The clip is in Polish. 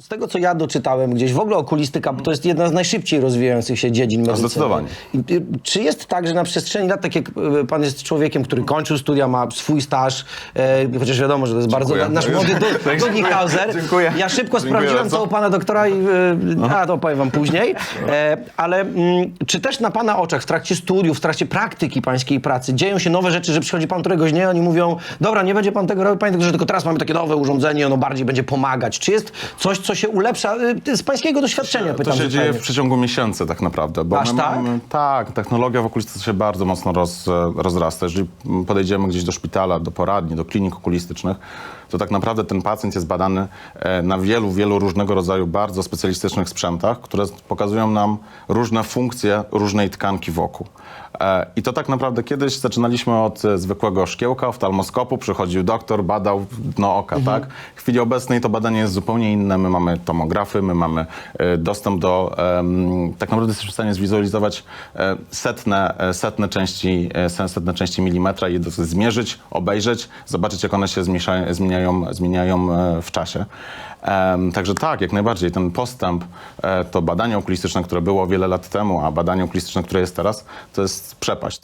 Z tego, co ja doczytałem gdzieś, w ogóle okulistyka to jest jedna z najszybciej rozwijających się dziedzin medycyny. zdecydowanie. I, Czy jest tak, że na przestrzeni lat, tak jak y, pan jest człowiekiem, który kończył studia, ma swój staż, e, chociaż wiadomo, że to jest bardzo Dziękuję. nasz młody du, Tak, dziękuję. Ja szybko Dziękuję sprawdziłem bardzo. co u pana doktora i y, a, to opowiem wam później. E, ale mm, czy też na pana oczach w trakcie studiów, w trakcie praktyki pańskiej pracy dzieją się nowe rzeczy, że przychodzi pan któregoś dnia, oni mówią, dobra, nie będzie pan tego robił, panie doktorze, tylko teraz mamy takie nowe urządzenie, ono bardziej będzie pomagać. Czy jest coś, co się ulepsza y, z pańskiego doświadczenia, To pytam się dzieje w przeciągu miesięcy tak naprawdę. Bo Aż tak? Mamy, tak, technologia w okulistyce się bardzo mocno roz, rozrasta. Jeżeli podejdziemy gdzieś do szpitala, do poradni, do klinik okulistycznych, to tak naprawdę ten pacjent jest badany e, na wielu, wielu różnego rodzaju bardzo specjalistycznych sprzętach, które pokazują nam różne funkcje różnej tkanki wokół. E, I to tak naprawdę kiedyś zaczynaliśmy od e, zwykłego szkiełka, oftalmoskopu, przychodził doktor, badał dno oka, Mhm. tak? W chwili obecnej to badanie jest zupełnie inne. My mamy tomografy, my mamy e, dostęp do, tak naprawdę jesteśmy w stanie zwizualizować e, setne, e, setne, części, setne części milimetra i zmierzyć, obejrzeć, zobaczyć jak one się zmieniają, zmieniają w czasie. Także tak, jak najbardziej ten postęp, to badanie okulistyczne, które było wiele lat temu, a badanie okulistyczne, które jest teraz, to jest przepaść.